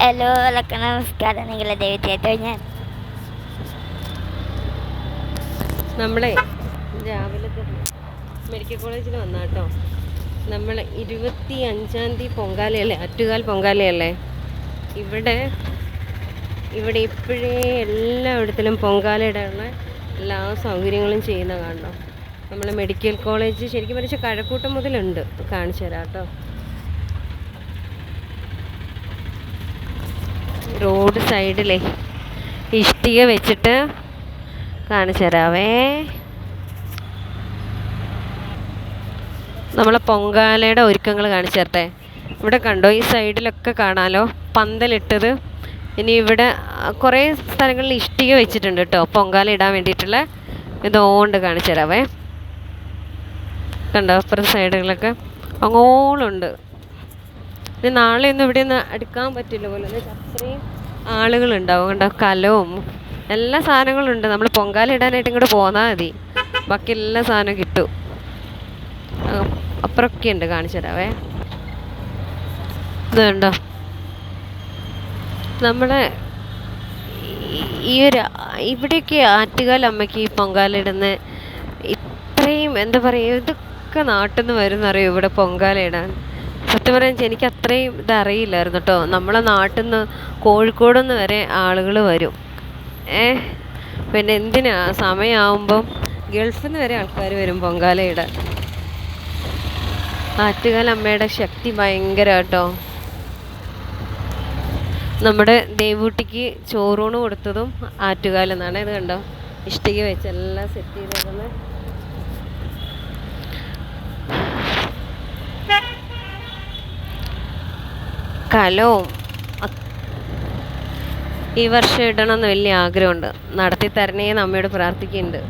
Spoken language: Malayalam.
ഹലോ എല്ലാവർക്കും നമസ്കാരം നിങ്ങളെ ദൈവത്തേറ്റോ ഞാൻ നമ്മളെ രാവിലെ മെഡിക്കൽ കോളേജിൽ വന്ന കേട്ടോ. നമ്മൾ ഇരുപത്തി അഞ്ചാം തീയതി പൊങ്കാലയല്ലേ? അറ്റുകാൽ പൊങ്കാലയല്ലേ? ഇവിടെ ഇവിടെ ഇപ്പോഴേ എല്ലായിടത്തിലും പൊങ്കാലയിടാനുള്ള എല്ലാ സൗകര്യങ്ങളും ചെയ്യുന്ന കാണണം. നമ്മൾ മെഡിക്കൽ കോളേജ് ശരിക്കും പറഞ്ഞാൽ കഴക്കൂട്ടം മുതലുണ്ട് കാണിച്ചു തരാം കേട്ടോ. റോഡ് സൈഡിലേ ഇഷ്ടിക വെച്ചിട്ട് കാണിച്ചു തരാവേ. നമ്മളെ പൊങ്കാലയുടെ ഒരുക്കങ്ങൾ കാണിച്ചു തരട്ടെ. ഇവിടെ കണ്ടോ ഈ സൈഡിലൊക്കെ കാണാലോ പന്തലിട്ടത്. ഇനി ഇവിടെ കുറേ സ്ഥലങ്ങളിൽ ഇഷ്ടിക വെച്ചിട്ടുണ്ട് കേട്ടോ പൊങ്കാല ഇടാൻ വേണ്ടിയിട്ടുള്ള. ഇതുകൊണ്ട് കാണിച്ചു തരാവേ. കണ്ടോ അപ്പുറത്തെ സൈഡുകളൊക്കെ. അങ്ങോളുണ്ട്. ഇനി നാളെ ഒന്നും ഇവിടെ നിന്ന് അടുക്കാൻ പറ്റില്ല പോലെ. അത്രയും ആളുകളുണ്ടാവും. കണ്ടോ? കലവും എല്ലാ സാധനങ്ങളും ഉണ്ട്. നമ്മൾ പൊങ്കാല ഇടാനായിട്ട് ഇങ്ങോട്ട് പോന്നാൽ മതി. ബാക്കി എല്ലാ സാധനവും കിട്ടും. അപ്പുറമൊക്കെ ഉണ്ട് കാണിച്ചു തരാവേ. ഇത് കണ്ടോ? നമ്മുടെ ഈ- ഒരു ഇവിടെയൊക്കെ ആറ്റുകാൽ അമ്മയ്ക്ക് ഈ പൊങ്കാലിടുന്ന ഇത്രയും എന്താ പറയുക ഇതൊക്കെ നാട്ടിൽ നിന്ന് വരുന്നറിയോ ഇവിടെ പൊങ്കാല ഇടാൻ? സത്യം പറയാൻ എനിക്ക് അത്രയും ഇതറിയില്ലായിരുന്നു കേട്ടോ നമ്മളെ നാട്ടിൽ നിന്ന് കോഴിക്കോട് നിന്ന് വരെ ആളുകൾ വരും. ഏ? പിന്നെ എന്തിനാ? സമയമാകുമ്പം ഗൾഫിൽ നിന്ന് വരെ ആൾക്കാർ വരും പൊങ്കാലയുടെ ആറ്റുകാൽ അമ്മയുടെ ശക്തി ഭയങ്കര കേട്ടോ നമ്മുടെ ദേവൂട്ടിക്ക് ചോറൂണ് കൊടുത്തതും ആറ്റുകാലെന്നാണ്. ഇത് കണ്ടോ? ഇഷ്ടിക വെച്ച് എല്ലാം സെറ്റ് ചെയ്തേക്കുന്നത് കലവും ഈ വർഷം ഇടണമെന്ന് വലിയ ആഗ്രഹമുണ്ട്. നടത്തി തരണേന്ന് അമ്മയോട് പ്രാർത്ഥിക്കുന്നുണ്ട്.